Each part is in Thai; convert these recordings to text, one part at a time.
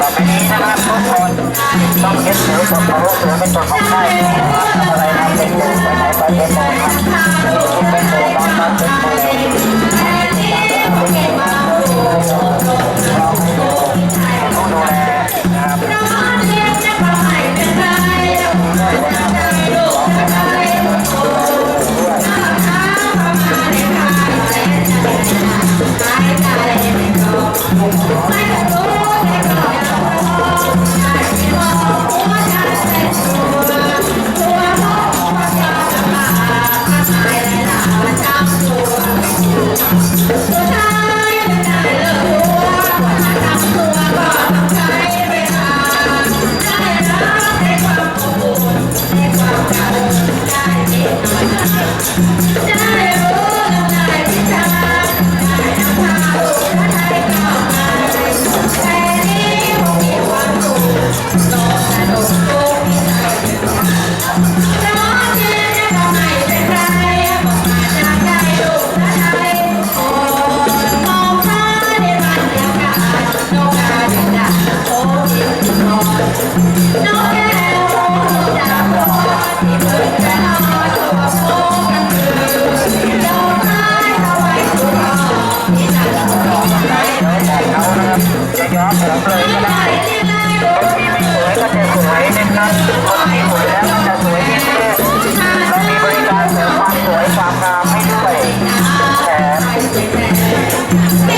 ต่อไปนี้นะครับทุกคนต้องเก็บถือของเขาถือเป็นตัวของได้ทำอะไรทำเป็นตัวไปไหนไปเป็นตัวครับเป็นตัวนอนนอนเป็น จะย้อมผมเลยก็ได้คนที่ไม่สวยก็จะสวยนะครับคนที่สวยแล้วก็จะสวยยิ่งขึ้นเรามีบริการเสริมความสวยความงามให้ด้วยแถม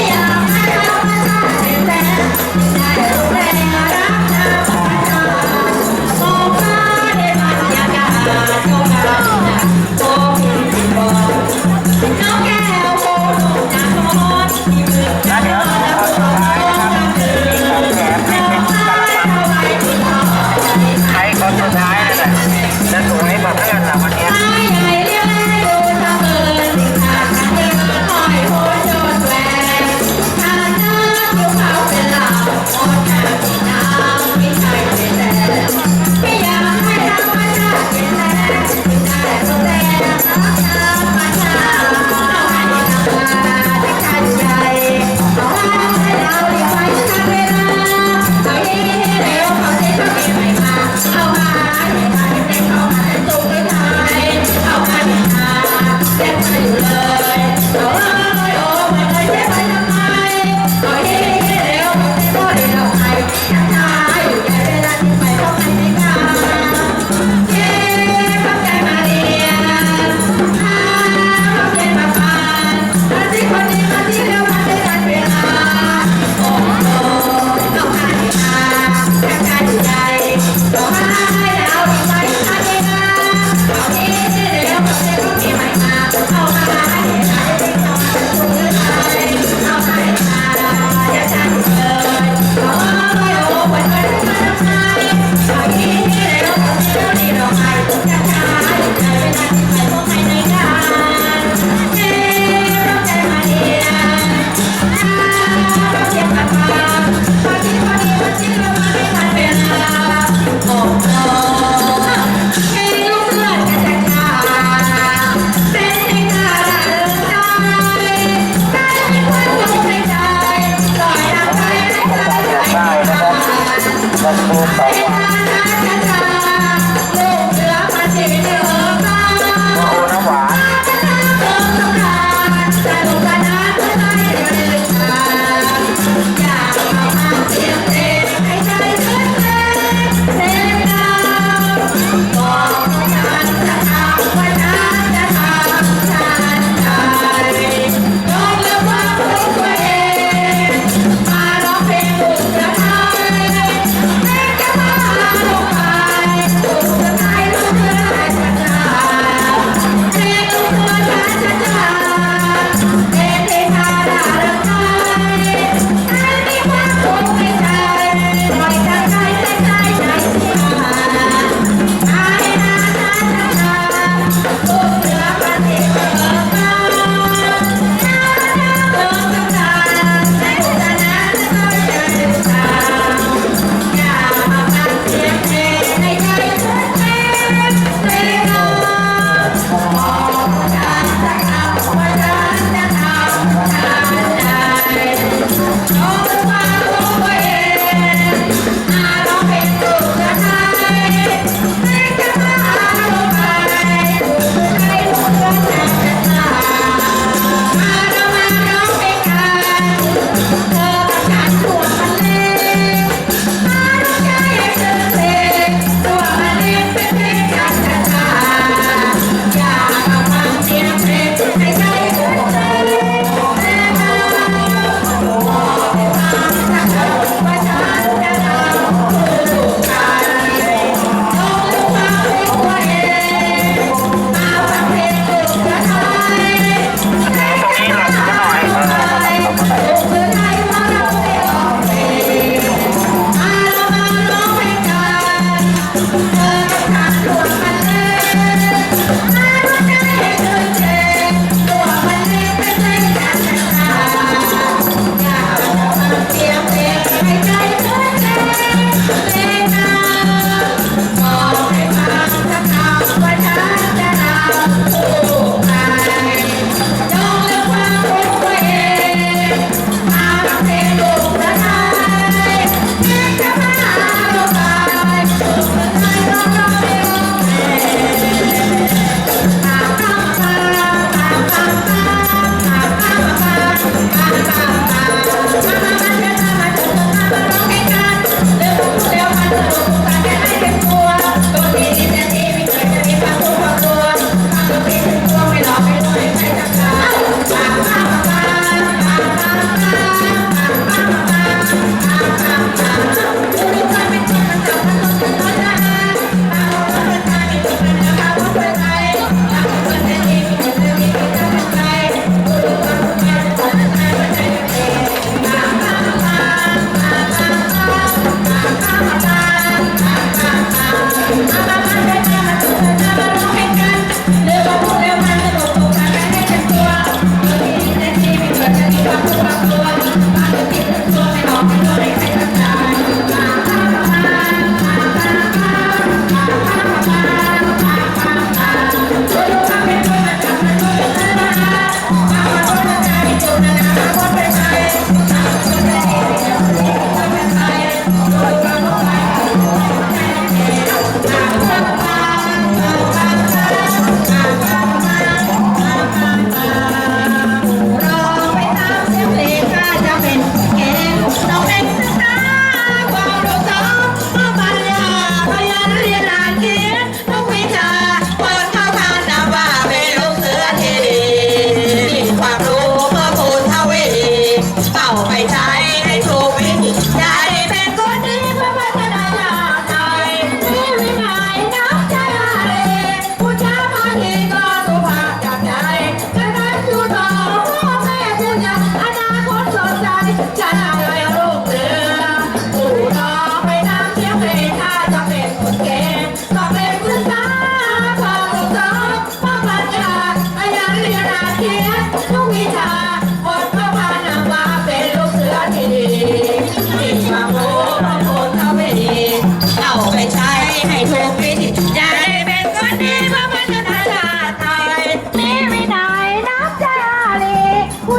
Bye.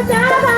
down.